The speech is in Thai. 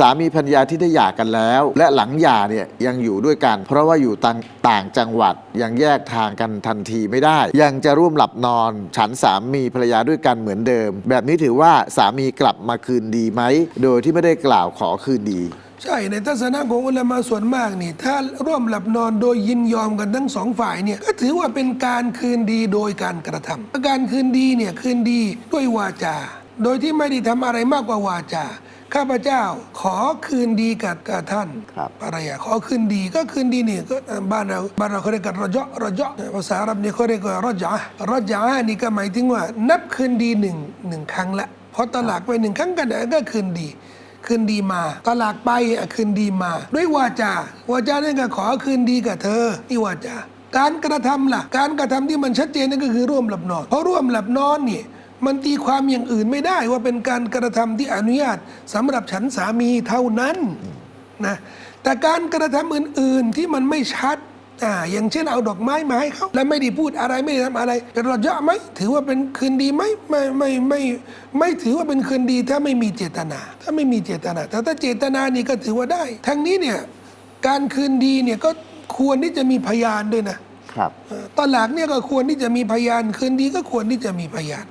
สามีภรรยาที่ได้หย่ากันแล้ว และหลังหย่าเนี่ยยังอยู่ด้วยกัน เพราะว่าอยู่ต่างต่างจังหวัดยังแยกทางกันทันทีไม่ได้ ยังจะร่วมหลับนอน ฉันสามีภรรยาด้วยกันเหมือนเดิม แบบนี้ถือว่าสามีกลับมาคืนดีไหมโดยที่ไม่ได้กล่าวขอคืนดีใช่ในทัศนะของอุลามะส่วนมากนี่ถ้าร่วมหลับนอนโดยยินยอมกันทั้งสองฝ่ายเนี่ยก็ถือว่าเป็นการคืนดีโดยการกระทำการคืนดีเนี่ยคืนดีด้วยวาจา โดยที่ไม่ได้ทำอะไรมากกว่าวาจา ข้าพเจ้าขอคืนดีกับกับท่านครับภรรยาขอคืนดีก็คืนดีเนี่ยก็บ้านเราบ้านเราเขาเรียกกันรอเจาะรอเจาะภาษาอาหรับเนี่ยเขาเรียกว่ารอจารอจานี่ก็หมายถึงว่า นับคืนดีหนึ่งหนึ่งครั้งละพอตลากไปหนึ่งครั้งก็ได้ก็คืนดีคืนดีมาตลากไปอะคืนดีมา ด้วยวาจาวาจาเนี่ยก็ขอคืนดีกับเธอนี่วาจาการกระทำล่ะ การกระทำที่มันชัดเจนนั่นก็คือร่วมหลับนอนเพราะร่วมหลับนอนเนี่ย มันตีความอย่างอื่นไม่ได้ว่าเป็นการกระทำที่อนุญาตสำหรับฉันสามีเท่านั้นนะแต่การกระทำอื่น ๆที่มันไม่ชัดอ่าอย่างเช่นเอาดอกไม้มาให้เขาแล้วไม่ได้พูดอะไรไม่ได้ทำอะไรเป็นรอเยอะไหมถือว่าเป็นคืนดีไหมไม่ไม่ไม่ไม่ถือว่าเป็นคืนดีถ้าไม่มีเจตนา ถ้าไม่มีเจตนาแต่ถ้าเจตนานี่ก็ถือว่าได้ ทั้งนี้เนี่ยการคืนดีเนี่ยก็ควรที่จะมีพยานด้วยนะครับเอ่อตอนหลักเนี่ยก็ควรที่จะมีพยานคืนดีก็ควรที่จะมีพยาน